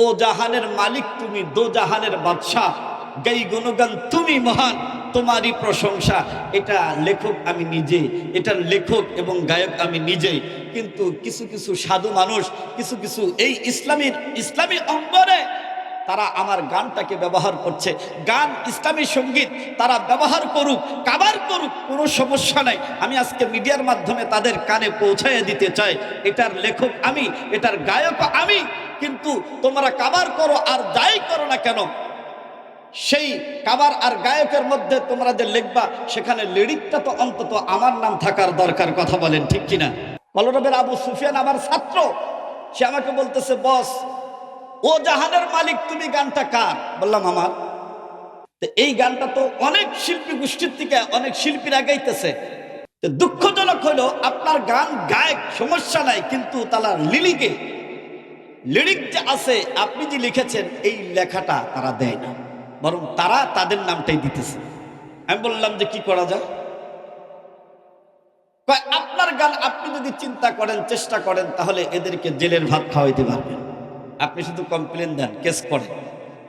ও জাহানের মালিক তুমি, দো জাহানের বাদশাহ। গাই গুণগান, তুমি মহান, তোমারই প্রশংসা। এটা লেখক আমি নিজে এটার লেখক এবং গায়ক আমি নিজেই কিন্তু কিছু কিছু সাধু মানুষ, কিছু কিছু এই ইসলামীর, ইসলামী অঙ্গনে তারা আমার গানটাকে ব্যবহার করছে। গান ইসলামী সংগীত, তারা ব্যবহার করুক, কাবার করুক, কোনো সমস্যা নাই। আমি আজকে মিডিয়ার মাধ্যমে তাদের কানে পৌঁছাইয়ে দিতে চাই। এটার লেখক আমি, এটার গায়ক আমি। কিন্তু তোমরা কাবার করো আর যাই করো না কেন, সেই কাবার আর গায়কের মধ্যে তোমরা যে লিখবা, সেখানে লিরিকটা তো অন্তত আমার নাম থাকার দরকার, কথা বলেন ঠিক কিনা? কলরবের আবু সুফিয়ান আমার ছাত্র, সে আমাকে বলতেছে, বস, ও জাহানের মালিক, তুমি গানটা কার? বললাম, আমার। এই গানটা তো অনেক শিল্পী গোষ্ঠীর থেকে অনেক শিল্পীরা গাইতেছে। দুঃখজনক হলো, আপনার গান গায়ক, সমস্যা নাই, কিন্তু তারা লিরিকে লিরিক যে আছে, আপনি যে লিখেছেন, এই লেখাটা তারা দেয় না। বরং তারা তাদের নামটাই দিতেছে। আমি বললাম যে কি করা যায়? আপনার গান আপনি যদি চিন্তা করেন, চেষ্টা করেন, তাহলে এদেরকে জেলের ভাত খাওয়াইতে পারবেন। আপনি শুধু কমপ্লেন দেন কেস করেন।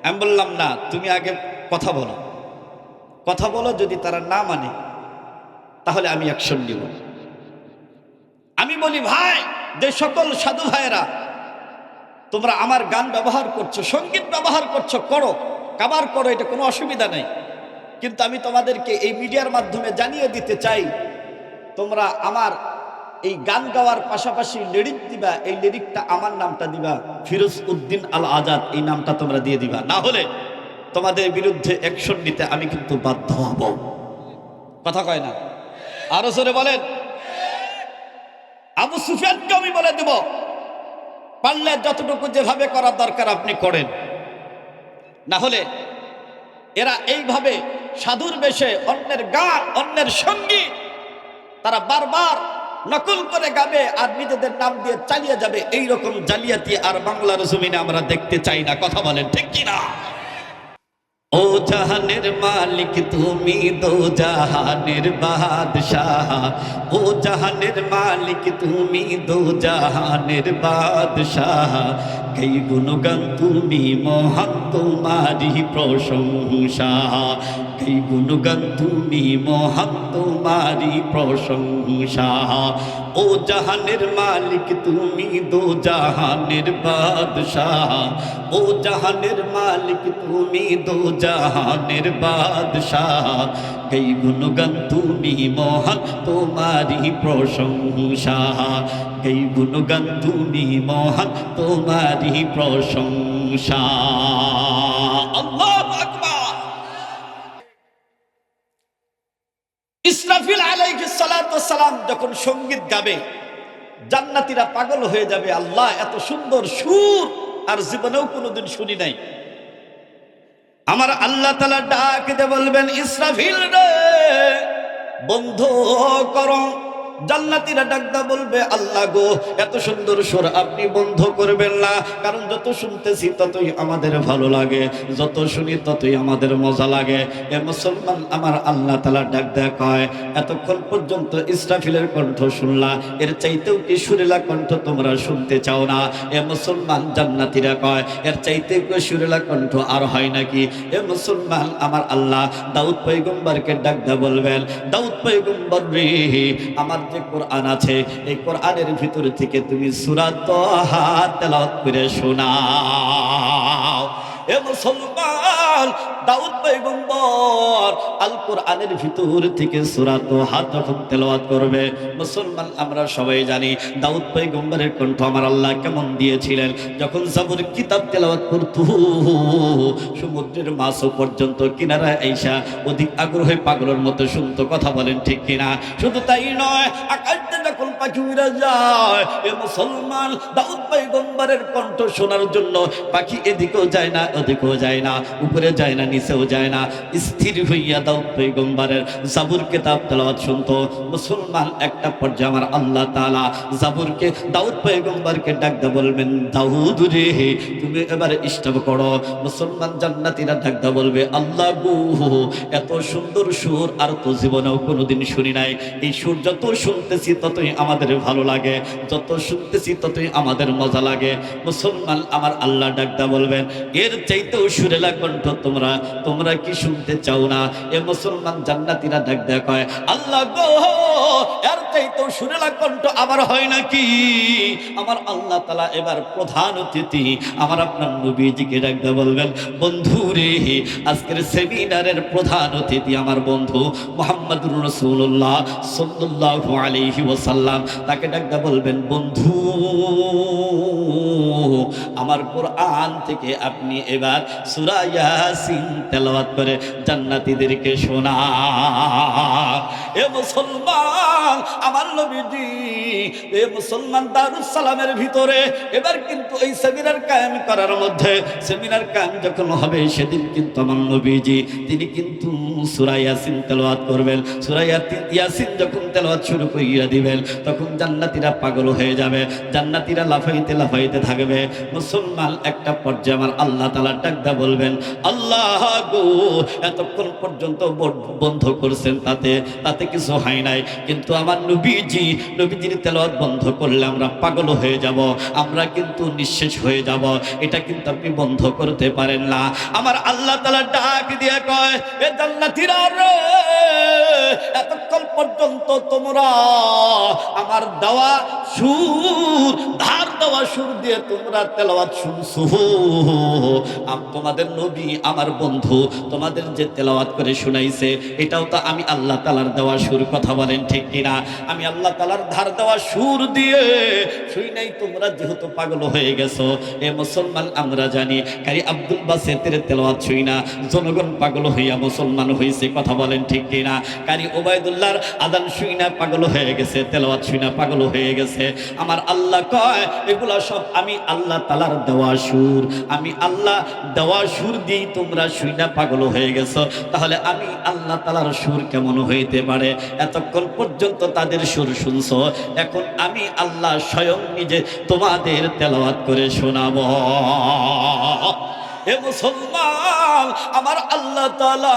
আমি বললাম, না, তুমি আগে কথা বলো। কথা বলো যদি তারা না মানে তাহলে আমি অ্যাকশন নিব আমি বলি, ভাই, যে সকল সাধু ভাইয়েরা তোমরা আমার গান ব্যবহার করছ, সংগীত ব্যবহার করছ, করো। কাবার করো, এটা কোনো অসুবিধা নেই। কিন্তু আমি তোমাদেরকে এই মিডিয়ার মাধ্যমে জানিয়ে দিতে চাই, তোমরা আমার এই গান গাওয়ার পাশাপাশি লিরিক দিবা, এই লিরিকটা আমার নামটা দিবা, ফিরোজ উদ্দিন আল আজাদ এই নামটা তোমরা দিয়ে দিবা। না হলে তোমাদের বিরুদ্ধে অ্যাকশন নিতে আমি কিন্তু বাধ্য হব। কথা কয় না? আরও জোরে বলেন। আবু সুফিয়ানকে আমি বলে দেব পারলে যতটুকু যেভাবে করার দরকার আপনি করেন। না হলে এরা এইভাবে সাধুর বেশে অন্যের গান, অন্যের সঙ্গী, তারা বারবার নকল করে গাবে আর নিজেদের নাম দিয়ে চালিয়ে যাবে। এইরকম জালিয়াতি আর বাংলার জমিনে আমরা দেখতে চাই না। কথা বলেন ঠিক কি না ও জাহানের মালিক তুমি দো জাহানের বাদশাহ। ও জাহানের মালিক তুমি দো জাহানের বাদশাহ। গই গুণগান তুমি মহান তোমারি প্রশংসা। গই গুণগান তুমি মহান তোমারি প্রশংসা। ও জাহানের মালিক তুমি দো জাহানের বাদশাহ। ও জাহানের মালিক তুমি দো জাহানের বাদশাহ। গই গুণগান তুমি মহান তোমারি প্রশংসা। গই গুণগান তুমি মহান তোমারি প্রশংসা। ইসরাফিল সালাতু সালাম যখন সংগীত গাবে, জান্নাতীরা পাগল হয়ে যাবে, আল্লাহ এত সুন্দর সুর আর জীবনেও কোনোদিন শুনি নাই। আমার আল্লাহ তালা ডাক দে বলবেন, ইসরাফিল রে, বন্ধ করো। জান্নাতীরা ডাকদা বলবে, আল্লাহ গো, এত সুন্দর সুর আপনি বন্ধ করবেন না। কারণ যত শুনতেছি ততই আমাদের ভালো লাগে, যত শুনি ততই আমাদের মজা লাগে। এ মুসলমান আমার আল্লাহ তালা ডাক দেয়া কয়, এতক্ষণ পর্যন্ত ইসরাফিলের কণ্ঠ শুনলা, এর চাইতেও কি সুরেলা কণ্ঠ তোমরা শুনতে চাও না? এ মুসলমান জান্নাতীরা কয়, এর চাইতে কি সুরেলা কণ্ঠ আর হয় নাকি? এ মুসলমান আমার আল্লাহ, দাউদ পৈগম্বরকে ডাক দেয়া বলবেন, দাউদ পৈগম্বর রে, আমার যে কোরআন আছে এই কোরআনের ভিতর থেকে তুমি সুরাত তেলাওয়াত করে শোনাও। এ মুসলমান, দাউদ পয়গম্বর আল কোরআনের ভিতর থেকে সূরাত হাত যখন তেলাওয়াত করবে, মুসলমান আমরা সবাই জানি, দাউদ পয়গম্বরের কণ্ঠ আমার আল্লাহ কেমন দিয়েছিলেন। যখন জাবুর কিতাব তেলাওয়াত করত, সমুদ্রের মাছও পর্যন্ত কিনারা আইসা অধিক আগ্রহে পাগলের মতো শুনতো, কথা বলেন ঠিক কিনা? শুধু তাই নয় আকাশ পাখি যায়। এ মুসলমান, দাউদ পয়গম্বরের কণ্ঠ শোনার জন্য পাখি এদিকেও যায় না, ওদিকেও যায় না, উপরে যায় না, নিচেও যায় না। স্থির হইয়া দাউদ পৈগম্বরের জাবুর কেতাব মুসলমান, একটা পর্যায়ে আমার আল্লাহ তাআলা জাবুরকে, দাউদ পৈগম্বরকে ডাকতে বলবেন, দাউদ রে, তুমি এবার স্টপ করো। মুসলমান ডাকতে বলবে, আল্লাহ গো, এত সুন্দর সুর আর তো জীবনেও কোনোদিন শুনি নাই। এই সুর যত শুনতেছি ততই আমার আমাদের ভালো লাগে। যত শুনতেছি ততই আমাদের মজা লাগে। মুসলমান আমার আল্লাহ ডাকদা বলবেন, এর চাইতেও সুরেলা কণ্ঠ তোমরা। তোমরা কি শুনতে চাও না? এ মুসলমান জান্নাতিরা ডাক কয়, আল্লাহ গো, এর চাইতেও সুরেলা কণ্ঠ আবার হয় নাকি? আমার আল্লাহ তালা এবার প্রধান অতিথি। আমার আপনার নবীজিকে ডাকতে বলবেন, বন্ধু রে, আজকের সেমিনারের প্রধান অতিথি আমার বন্ধু মোহাম্মদুর রসুল্লাহ সাল্লাহ আলহি ওসাল্লাম তাকে ডাকতে বলবেন বন্ধু। আমার কোরআন থেকে আপনি এবার সুরা ইয়াসিন তেলাওয়াত করে জান্নাতীদেরকে শোনা। এ মুসলমান, আমার নবীজি, এ মুসলমান দারুস সালামের ভিতরে এবার কিন্তু এই সেমিনার কায়েম করার মধ্যে, সেমিনার কায়েম যখন হবে সেদিন কিন্তু আমার নবীজি, তিনি কিন্তু সূরা ইয়াসিন তেলাওয়াত করবেন। সূরা ইয়াসিন যখন তেলাওয়াত শুরু করিয়া দিবেন, তখন জান্নাতীরা পাগল হয়ে যাবে, জান্নাতীরা লাফাইতে লাফাইতে থাকবে। মুসলমান একটা পর্যায়ে আমার আল্লাহ তাআলা ডাকদা বলবেন, আল্লাহ গো, এতক্ষণ পর্যন্ত বন্ধ করছেন তাতে তাতে কিছু হয় নাই। কিন্তু আমার নবীজি, নবীজির তেলাওয়াত বন্ধ করলে আমরা পাগল হয়ে যাব, আমরা কিন্তু নিঃশেষ হয়ে যাব। এটা কিন্তু আপনি বন্ধ করতে পারেন না। আমার আল্লাহ তালা ডাক দিয়ে কয়, এ জান্নাতীরা রে, এতক্ষণ পর্যন্ত তোমরা আমার দেওয়া সুর তেলাওয়াত শুনছো। তোমাদের নবী আমার বন্ধু, তোমাদের যে তেলাওয়াত করে শুনাইছে, এটাও তো আমি আল্লাহ তালার দেওয়া সুর, কথা বলেন ঠিক কিনা? আমি আল্লাহ তালার ধার দেওয়া সুর দিয়ে শুই নাই তোমরা যেহেতু পাগল হয়ে গেছো। এ মুসলমান, আমরা জানি, কারি আব্দুল বাসেতের তেলাওয়াত শুই না। জনগণ পাগল হইয়া মুসলমান হয়েছে কথা বলেন ঠিক কিনা? কারি ওবায়দুল্লাহর আদান শুই না পাগল হয়ে গেছে, তেলাওয়াত শুই না পাগল হয়ে গেছে। আমার আল্লাহ কয় এগুলা সব আমি আল্লাহ তালার দেওয়া সুর। আমি আল্লাহ দেওয়া সুর দিয়েই তোমরা শুইনা পাগল হয়ে গেছো। তাহলে আমি আল্লাহ তালার সুর কেমন হইতে পারে? এতক্ষণ পর্যন্ত তাদের সুর শুনছো। এখন আমি আল্লাহ স্বয়ং নিজে তোমাদের তেলাওয়াত করে শোনাবো। হে মুসলমান, আমার আল্লাহ তাআলা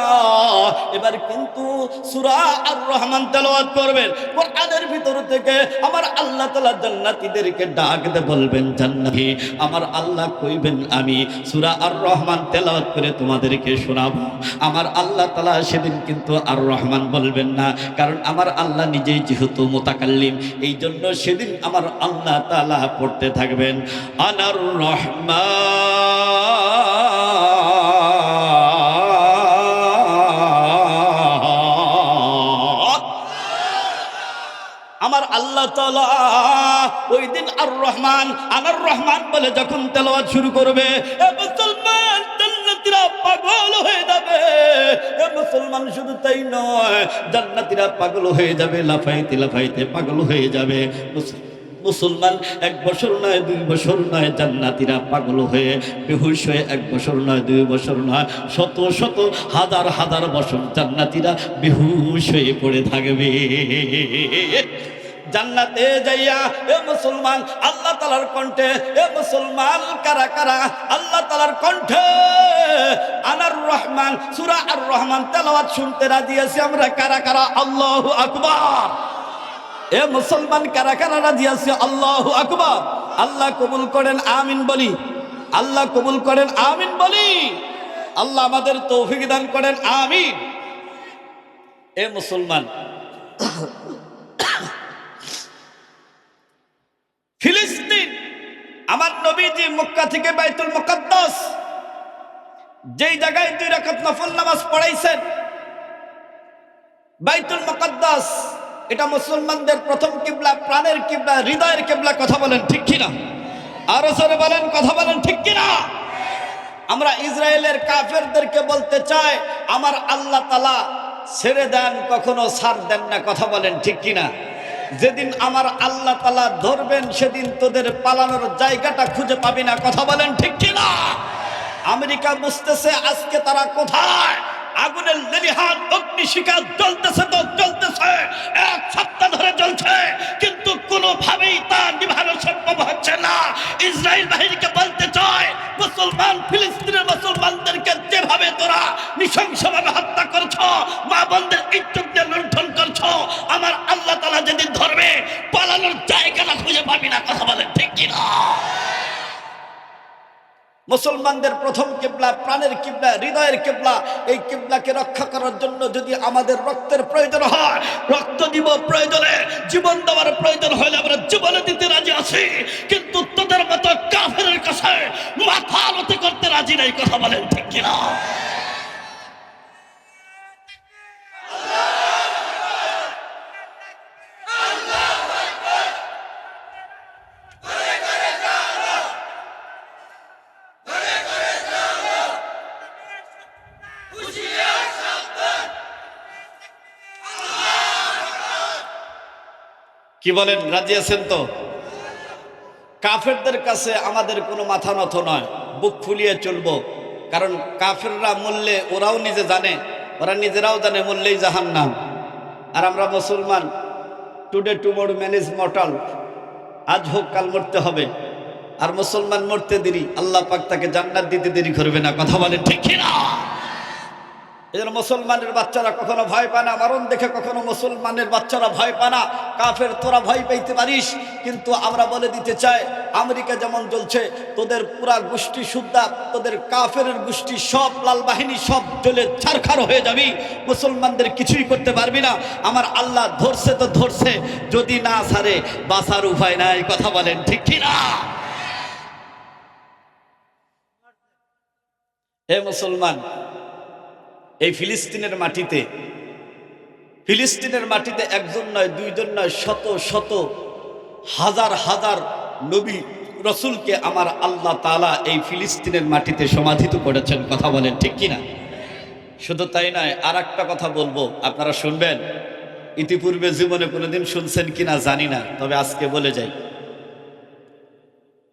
এবার কিন্তু সূরা আর রহমান তেলাওয়াত করবেন। কোরআনের ভিতর থেকে আমার আল্লাহ তাআলা জান্নাতীদেরকে ডাক দে বলবেন, জান্নাতি, আমার আল্লাহ কইবেন আমি সূরা আর রহমান তেলাওয়াত করে তোমাদেরকে শোনাবো। আমার আল্লাহ তাআলা সেদিন কিন্তু আর রহমান বলবেন না, কারণ আমার আল্লাহ নিজেই যেহেতু মোতাকাল্লিম এই জন্য সেদিন আমার আল্লাহ তাআলা পড়তে থাকবেন। আনার রহমান ওই দিন আর রহমান আনার রহমান বলে যখন তেলাওয়াত শুরু করবে মুসলমান পাগল হয়ে যাবে মুসলমান শুধু তাই নয় পাগল হয়ে যাবে, লাফাইতে লাফাইতে পাগল হয়ে যাবে। মুসলমান এক বছর নয়, দুই বছর নয়, জান্নাতীরা পাগল হয়ে, বেহুশ হয়ে এক বছর নয়, দুই বছর নয়, শত শত হাজার হাজার বছর জান্নাতিরা বেহুশ হয়ে পড়ে থাকবে। জান্নাতে যাইয়া, এ মুসলমান, আল্লাহ তালার কণ্ঠে, এ মুসলমান, কারা কারা? আল্লাহ তালার কণ্ঠে আনার রহমান, সুরা আর রহমান তেলাওয়াত শুনতে রাজি আছি আমরা, কারা কারা? আল্লাহু আকবার। এ মুসলমান, কারা কারা রাজি আছে? আল্লাহু আকবার। আল্লাহ কবুল করেন, আমিন বলি। আল্লাহ কবুল করেন, আমিন বলি। আল্লাহ আমাদের তৌফিক দান করেন, আমিন। এ মুসলমান আমার নবীজি মক্কা থেকে বাইতুল মুকাদ্দাস, যেই জায়গায় দুই রাকাত নফল নামাজ পড়াইছেন, বাইতুল মুকাদ্দাস, এটা মুসলমানদের প্রথম কিবলা, প্রাণের কিবলা, হৃদয়ের কিবলা, কথা বলেন ঠিক কিনা? আরও জোরে বলেন, কথা বলেন ঠিক কিনা? আমরা ইসরায়েলের কাফেরদেরকে বলতে চাই, আমার আল্লাহ তালা ছেড়ে দেন, কখনো ছাড় দেন না, কথা বলেন ঠিক কিনা? যেদিন আমার আল্লাহ তালা ধরবেন, সেদিন তোদের পালানোর জায়গাটা খুঁজে পাবি না। কথা বলেন ঠিক কিনা? আমেরিকা বুঝতেছে আজকে তারা কোথায়। আগুনের লেলিহান অগ্নিশিখা জ্বলতেছে তো জ্বলতেছে। এক সপ্তাহ ধরে জ্বলছে, কিন্তু কোনোভাবেই তা নিভানো সম্ভব হচ্ছে না। ইসরায়েল বাহিনীকে বলতে চায়, মুসলমান ফিলিস্তিনের মুসলমানদেরকে যেভাবে তোরা নৃশংসভাবে হত্যা করছ, মা বোনদের ইজ্জত দিয়ে লুণ্ঠন করছ আমার আল্লাহ তালা যেদিন ধরবে যাবে পালানোর জায়গাটা খুঁজে পাবি না, কথা বলেন ঠিক কিনা? মুসলমানদের প্রথম কিবলা, প্রাণের কিবলা, হৃদয়ের কিবলা, এই কিবলাকে রক্ষা করার জন্য যদি আমাদের রক্তের প্রয়োজন হয়, রক্ত দিব প্রয়োজনে, জীবন দেওয়ার প্রয়োজন হলে আমরা জীবনে দিতে রাজি আছি, কিন্তু তোদের মতো কাফের কাছে মাথা নতি করতে রাজি নাই, কথা বলেন ঠিক কিনা? কি বলেন, রাজি আছেন তো? কাফেরদের কাছে আমাদের কোনো মাথা নথ নয়, বুক ফুলিয়ে চলবো। কারণ কাফেররা মূল্যে ওরাও নিজে জানে, ওরা নিজেরাও জানে মূল্যেই জাহান নাম আর আমরা মুসলমান, টুডে টুমোর ম্যানেজ মর্টাল, আজ হোক কাল মরতে হবে। আর মুসলমান মরতে দেরি, আল্লাহ পাক তাকে জান্নাত দিতে দেরি করবে না, কথা বলে ঠিক না জন্য মুসলমানের বাচ্চারা কখনো ভয় পায় না, মরণ দেখে কখনো মুসলমানের বাচ্চারা ভয় পায় না। কাফের, তোরা ভয় পাইতে পারিস, কিন্তু আমরা বলে দিতে চাই, আমেরিকা যেমন চলছে তোদের পুরা গোষ্ঠী সুদ্ধা তোদের কাফের গোষ্ঠী সব লাল বাহিনী, সব জ্বলে ছারখার হয়ে যাবি, মুসলমানদের কিছুই করতে পারবি না। আমার আল্লাহ ধরছে তো ধরছে, যদি না সারে বাসার উপায় নাই, কথা বলেন ঠিক না হে মুসলমান এই ফিলিস্তিনের মাটিতে ফিলিস্তিনের মাটিতে একজন নয়, দুইজন নয়, শত শত, হাজার হাজার নবী রসুলকে আমার আল্লাহ তালা এই ফিলিস্তিনের মাটিতে সমাধিত করেছেন। কথা বলেন ঠিক কিনা? শুধু তাই নয় আর একটা কথা বলব, আপনারা শুনবেন? ইতিপূর্বে জীবনে কোনোদিন শুনছেন কিনা জানি না, তবে আজকে বলে যাই।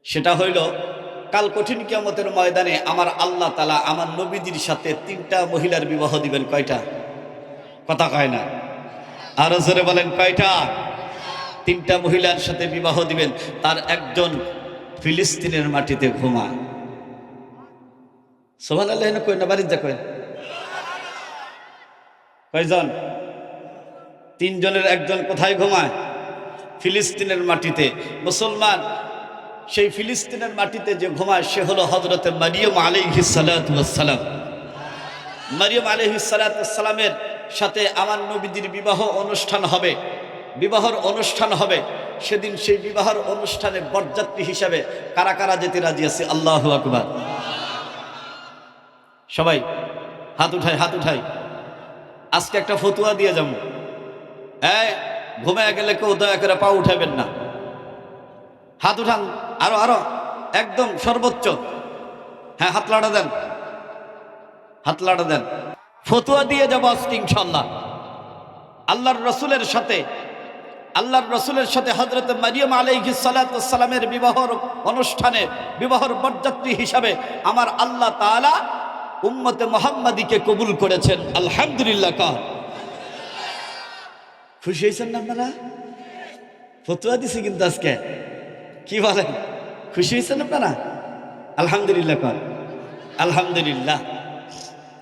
সেটা হইল কাল কঠিন কিয়ামতের ময়দানে আমার আল্লাহ তালা আমার নবীজির সাথে তিনটা মহিলার বিবাহ দিবেন, কয়টা? কথা কয় না। আরও জোরে বলেন, কয়টা? তিনটা মহিলার সাথে বিবাহ দিবেন, তার একজন ফিলিস্তিনের মাটিতে ঘুমায়। সোহান আল্লাহ কই না বাড়ির কয়। কয়জন? তিনজনের একজন কোথায় ঘুমায়? ফিলিস্তিনের মাটিতে। মুসলমান সেই ফিলিস্তিনের মাটিতে যে ঘুমায়, সে হলো হজরতে মারিয়ম আলিহি সালাম মারিয়ম আলিহি সালামের সাথে আমার নবীজির বিবাহ অনুষ্ঠান হবে। বিবাহর অনুষ্ঠান হবে। সেদিন সেই বিবাহর অনুষ্ঠানে বরযাত্রী হিসাবে কারা কারা যেতে রাজি আছে? আল্লাহ আকবার। সবাই, হাত উঠাই হাত উঠাই। আজকে একটা ফতুয়া দিয়ে যাব। হ্যাঁ ঘুমায় গেলে কেউ দয়া করে পা উঠাবেন না। হাত উঠান। আরও আরও। একদম সর্বোচ্চ। হ্যাঁ হাত লাড়া দেন। হাত লাড়া দেন। ফতুয়া দিয়ে যাব আজকে ইনশাল্লাহ আল্লাহর রসুলের সাথে, আল্লাহর রসুলের সাথে হজরত মারিয়ম আলাইহি সালামের বিবাহর অনুষ্ঠানে, বিবাহর বরযাত্রী হিসাবে আমার আল্লাহ তাআলা উম্মতে মোহাম্মদীকে কবুল করেছেন। আলহামদুলিল্লাহ কাহ খুশি হয়েছেন না আপনারা? ফতুয়া দিছি কিন্তু আজকে। কি বলেন? খুশি হয়েছেন আপনারা? আলহামদুলিল্লাহ কর। আলহামদুলিল্লাহ।